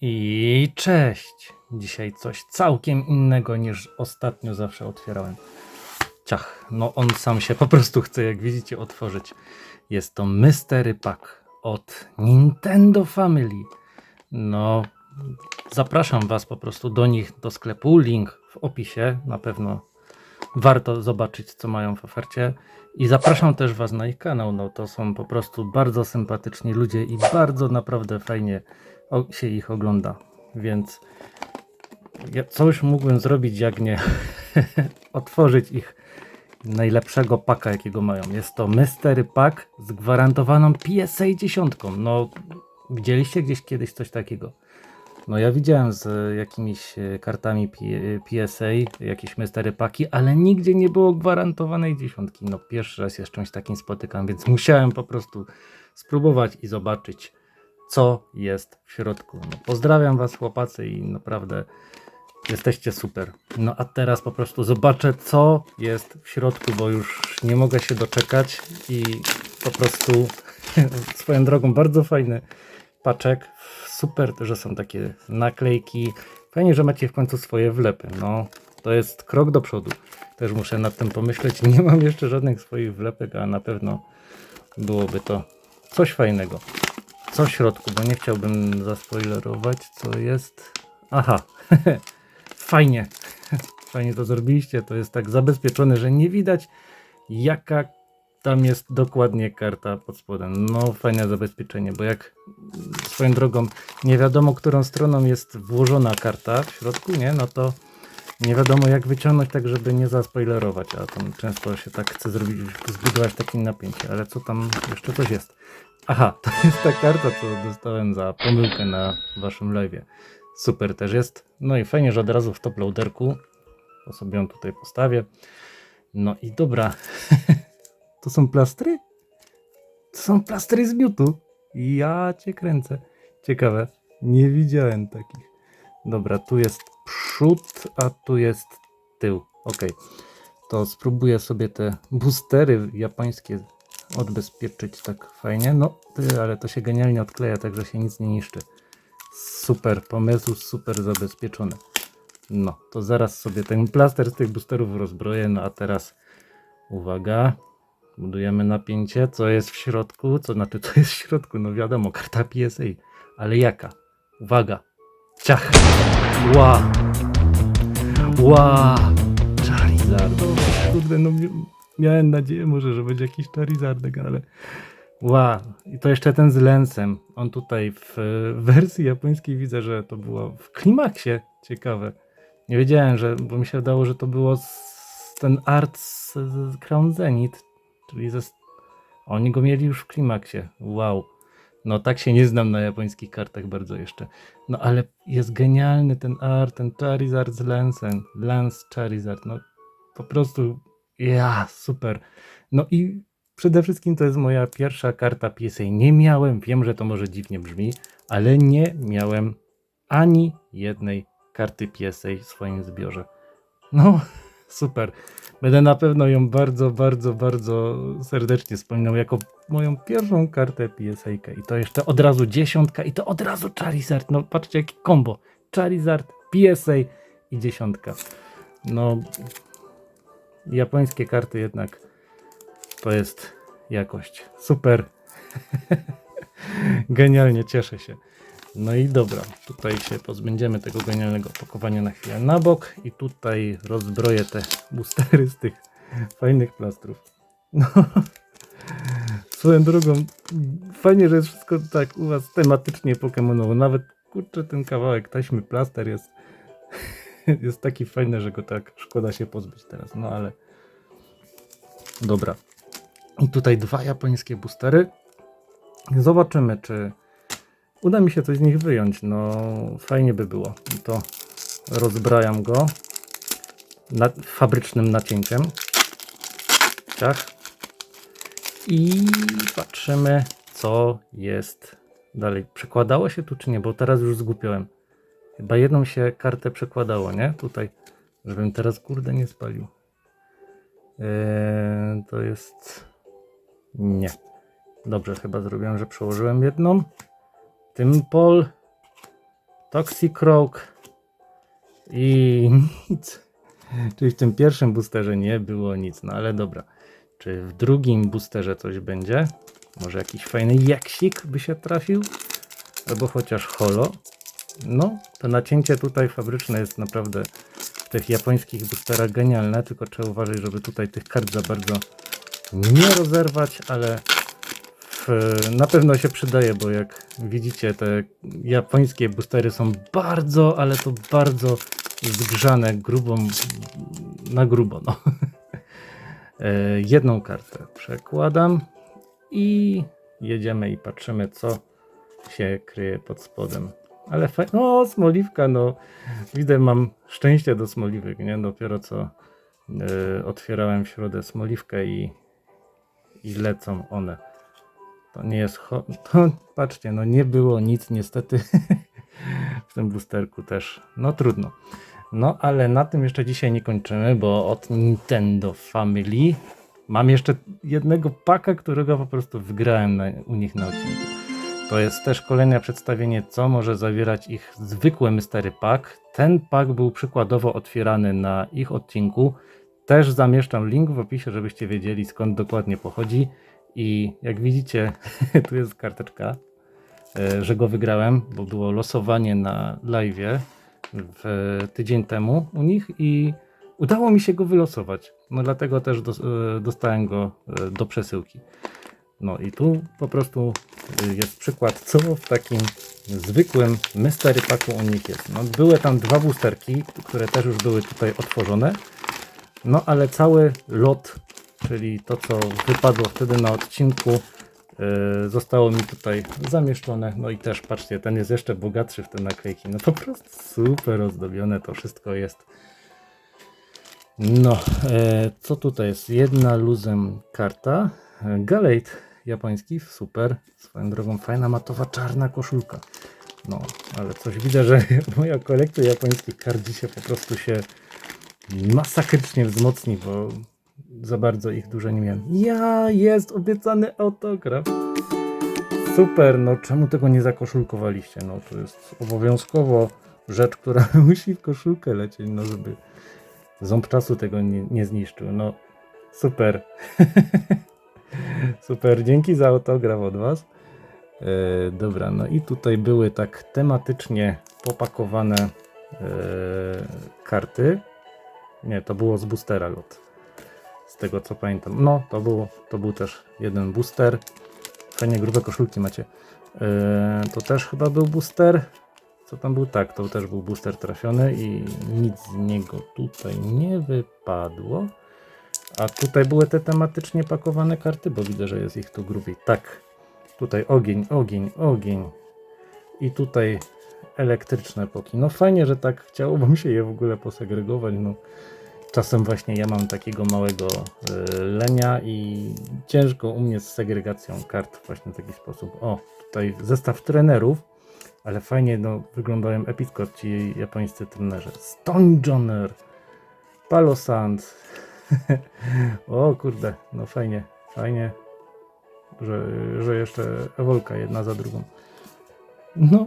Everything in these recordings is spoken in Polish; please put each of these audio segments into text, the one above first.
I cześć! Dzisiaj coś całkiem innego niż ostatnio zawsze otwierałem. Ciach, no on sam się po prostu chce, jak widzicie, otworzyć. Jest to Mystery Pack od Nintendo Family. No, zapraszam Was po prostu do nich, do sklepu. Link w opisie. Na pewno warto zobaczyć, co mają w ofercie. I zapraszam też Was na ich kanał. No, to są po prostu bardzo sympatyczni ludzie i bardzo naprawdę fajnie się ich ogląda. Więc ja, co już mógłbym zrobić, jak nie otworzyć ich najlepszego paka, jakiego mają. Jest to Mystery Pack z gwarantowaną PSA 10. No, widzieliście gdzieś kiedyś coś takiego? No ja widziałem z jakimiś e, kartami PSA, jakieś mystery paki, ale nigdzie nie było gwarantowanej dziesiątki. No pierwszy raz się z czymś takim spotykam, więc musiałem po prostu spróbować i zobaczyć, co jest w środku. No, pozdrawiam was chłopacy i naprawdę jesteście super. No a teraz po prostu zobaczę, co jest w środku, bo już nie mogę się doczekać i po prostu swoją drogą bardzo fajny paczek. Super, że są takie naklejki. Fajnie, że macie w końcu swoje wlepy. No, to jest krok do przodu. Też muszę nad tym pomyśleć. Nie mam jeszcze żadnych swoich wlepek, a na pewno byłoby to coś fajnego. Co w środku, bo nie chciałbym zaspoilerować, co jest. Aha, fajnie. Fajnie to zrobiliście. To jest tak zabezpieczone, że nie widać, jaka tam jest dokładnie karta pod spodem. No, fajne zabezpieczenie, bo jak swoją drogą nie wiadomo, którą stroną jest włożona karta w środku, nie? No to nie wiadomo, jak wyciągnąć tak, żeby nie zaspoilerować, a tam często się tak chce zrobić, zbudować takie napięcie, ale co tam jeszcze coś jest. Aha, to jest ta karta, co dostałem za pomyłkę na waszym live'ie. Super też jest. No i fajnie, że od razu w top loaderku. To sobie ją tutaj postawię. No i dobra. To są plastry? To są plastry z miutu. Ja cię kręcę. Ciekawe. Nie widziałem takich. Dobra, tu jest przód, a tu jest tył. Ok. To spróbuję sobie te boostery japońskie odbezpieczyć tak fajnie. No, ty, ale to się genialnie odkleja, także się nic nie niszczy. Super pomysł, super zabezpieczony. No, to zaraz sobie ten plaster z tych boosterów rozbroję. No a teraz uwaga. Budujemy napięcie, co jest w środku, co znaczy co jest w środku, no wiadomo, karta PSA, ale jaka? Uwaga, ciach, ła, ła, Charizard, kurde, no mi- miałem nadzieję może, że będzie jakiś Charizardek, ale ła, i to jeszcze ten z lensem, on tutaj w wersji japońskiej widzę, że to było w klimaksie, ciekawe, nie wiedziałem, że, bo mi się wydało, że to było z, ten art z, z Crown Zenith, Czyli. Oni go mieli już w klimaksie. Wow. No tak się nie znam na japońskich kartach bardzo jeszcze. No ale jest genialny ten art, ten Charizard z Lancem. Lance Charizard. No po prostu ja, super. No i przede wszystkim to jest moja pierwsza karta PSA. Nie miałem, wiem, że to może dziwnie brzmi, ale nie miałem ani jednej karty PSA w swoim zbiorze. No, super. Będę na pewno ją bardzo, bardzo, bardzo serdecznie wspominał jako moją pierwszą kartę PSA. I to jeszcze od razu dziesiątka i to od razu Charizard. No patrzcie jaki kombo. Charizard, PSA i dziesiątka. No japońskie karty jednak to jest jakość. Super. Genialnie cieszę się. No i dobra, tutaj się pozbędziemy tego genialnego opakowania na chwilę na bok i tutaj rozbroję te boostery z tych fajnych plastrów. No, swoją drogą, fajnie, że jest wszystko tak u was tematycznie pokemonowo. Nawet kurczę, ten kawałek taśmy plaster jest, jest taki fajny, że go tak szkoda się pozbyć teraz. No ale dobra. I tutaj dwa japońskie boostery. Zobaczymy, czy uda mi się coś z nich wyjąć. No, fajnie by było. To rozbrajam go na, fabrycznym nacięciem. Tak. I patrzymy, co jest dalej. Przekładało się tu, czy nie? Bo teraz już zgłupiałem. Chyba jedną się kartę przekładało, nie? Tutaj, żebym teraz kurde nie spalił. Eee, to jest. Nie. Dobrze, chyba zrobiłem, że przełożyłem jedną. Tym pol. Toxicroak i nic. Czyli w tym pierwszym boosterze nie było nic, no ale dobra. Czy w drugim boosterze coś będzie? Może jakiś fajny jaksik by się trafił? Albo chociaż holo? No, to nacięcie tutaj fabryczne jest naprawdę w tych japońskich boosterach genialne, tylko trzeba uważać, żeby tutaj tych kart za bardzo nie rozerwać, ale w, na pewno się przydaje, bo jak widzicie, te japońskie boostery są bardzo, ale to bardzo zgrzane grubą, na grubo. No. E, Jedną kartę przekładam i jedziemy i patrzymy, co się kryje pod spodem. Ale fajnie. O, smoliwka, no. Widzę, mam szczęście do smoliwek, nie? Dopiero co e, otwierałem w środę smoliwkę i, i lecą one. To nie jest. To, patrzcie, no nie było nic niestety w tym boosterku też. No trudno. No ale na tym jeszcze dzisiaj nie kończymy, bo od Nintendo Family mam jeszcze jednego paka, którego po prostu wygrałem na, u nich na odcinku. To jest też kolejne przedstawienie, co może zawierać ich zwykły Mystery Pack. Ten pak był przykładowo otwierany na ich odcinku. Też zamieszczam link w opisie, żebyście wiedzieli skąd dokładnie pochodzi. I jak widzicie, tu jest karteczka, e, że go wygrałem, bo było losowanie na live w tydzień temu u nich i udało mi się go wylosować. No dlatego też e, dostałem go e, do przesyłki. No i tu po prostu jest przykład, co w takim zwykłym mystery u nich jest. No, były tam dwa boosterki, które też już były tutaj otworzone. No ale cały lot, czyli to co wypadło wtedy na odcinku, y, zostało mi tutaj zamieszczone. No i też patrzcie, ten jest jeszcze bogatszy w te naklejki. No po prostu super ozdobione to wszystko jest. No, e, co tutaj jest? Jedna luzem karta. E, Galate japoński, super. Swoją drogą fajna matowa czarna koszulka. No, ale coś widzę, że moja kolekcja japońskich kart dzisiaj po prostu się masakrycznie wzmocni, bo za bardzo ich dużo nie miałem. Ja, jest obiecany autograf. Super, no czemu tego nie zakoszulkowaliście? No to jest obowiązkowo rzecz, która musi w koszulkę lecieć, no żeby ząb czasu tego nie, nie zniszczył. No super. super, dzięki za autograf od Was. E, dobra, no i tutaj były tak tematycznie popakowane e, karty. Nie, to było z boostera lot. Z tego co pamiętam. No, to, było, to był też jeden booster. Fajnie grube koszulki macie. E, to też chyba był booster. Co tam był? Tak, to też był booster trafiony i nic z niego tutaj nie wypadło. A tutaj były te tematycznie pakowane karty, bo widzę, że jest ich tu grubiej. Tak, tutaj ogień, ogień, ogień. I tutaj elektryczne poki. No fajnie, że tak chciałoby mi się je w ogóle posegregować. No, czasem właśnie ja mam takiego małego y, lenia i ciężko u mnie z segregacją kart właśnie w taki sposób. O, tutaj zestaw trenerów, ale fajnie no, wyglądają epicko ci japońscy trenerzy. Stone Joner, Palo Sands. o kurde, no fajnie, fajnie, że, że jeszcze ewolka jedna za drugą. No,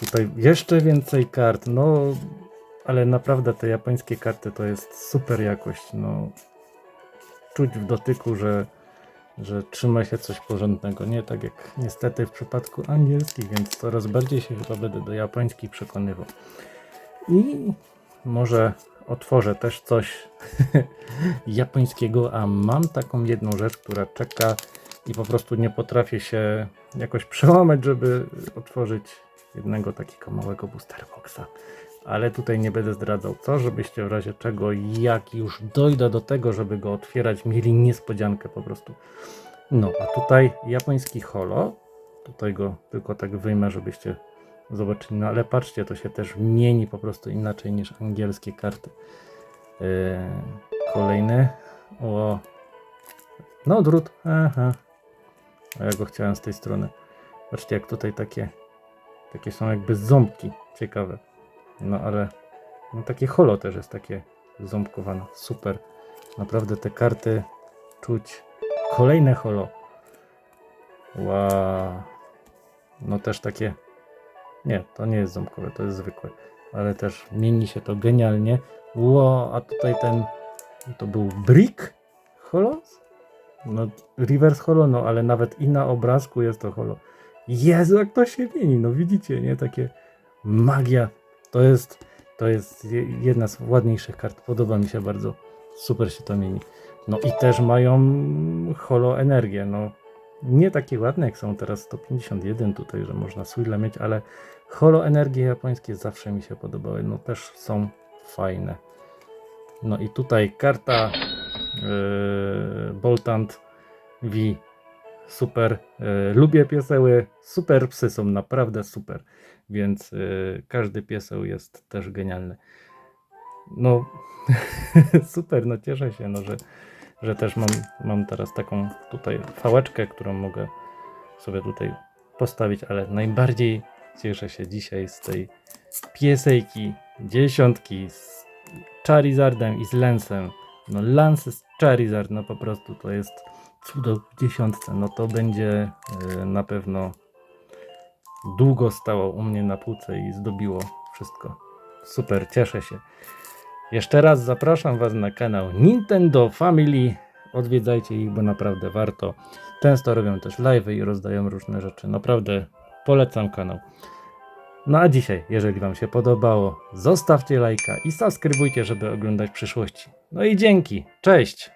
tutaj jeszcze więcej kart, no, ale naprawdę te japońskie karty to jest super jakość, no, czuć w dotyku, że, że trzyma się coś porządnego, nie tak jak niestety w przypadku angielskich, więc coraz bardziej się chyba będę do japońskich przekonywał. I może otworzę też coś japońskiego, a mam taką jedną rzecz, która czeka i po prostu nie potrafię się jakoś przełamać, żeby otworzyć jednego takiego małego booster boxa. Ale tutaj nie będę zdradzał co, żebyście w razie czego, jak już dojdę do tego, żeby go otwierać, mieli niespodziankę po prostu. No, a tutaj japoński holo. Tutaj go tylko tak wyjmę, żebyście zobaczyli. No ale patrzcie, to się też mieni po prostu inaczej niż angielskie karty. Yy, kolejny. O. No, drut. Aha. A ja go chciałem z tej strony. Patrzcie, jak tutaj takie takie są jakby ząbki. Ciekawe. No ale no, takie holo też jest takie ząbkowane. Super. Naprawdę te karty czuć. Kolejne holo. Wow. No też takie Nie, to nie jest ząbkowe, to jest zwykłe. Ale też mieni się to genialnie. Ło, a tutaj ten, to był Brick Holo? No, Reverse Holo, no ale nawet i na obrazku jest to Holo. Jezu, jak to się mieni, no widzicie, nie? Takie magia. To jest, to jest je- jedna z ładniejszych kart. Podoba mi się bardzo. Super się to mieni. No i też mają holo energię. No, nie takie ładne jak są teraz 151 tutaj, że można Swilla mieć, ale holo energie japońskie zawsze mi się podobały. No też są fajne. No i tutaj karta yy, Boltant V. Super. Yy, lubię pieseły. Super psy są naprawdę super. Więc yy, każdy pieseł jest też genialny. No super, no cieszę się, no, że, że też mam, mam teraz taką tutaj fałeczkę, którą mogę sobie tutaj postawić, ale najbardziej cieszę się dzisiaj z tej piesejki, dziesiątki z Charizardem i z Lensem. No Lance z Charizard, no po prostu to jest cudo w dziesiątce, no to będzie e, na pewno długo stało u mnie na półce i zdobiło wszystko. Super, cieszę się. Jeszcze raz zapraszam Was na kanał Nintendo Family. Odwiedzajcie ich, bo naprawdę warto. Często robią też live i rozdają różne rzeczy. Naprawdę polecam kanał. No a dzisiaj, jeżeli Wam się podobało, zostawcie lajka i subskrybujcie, żeby oglądać w przyszłości. No i dzięki. Cześć!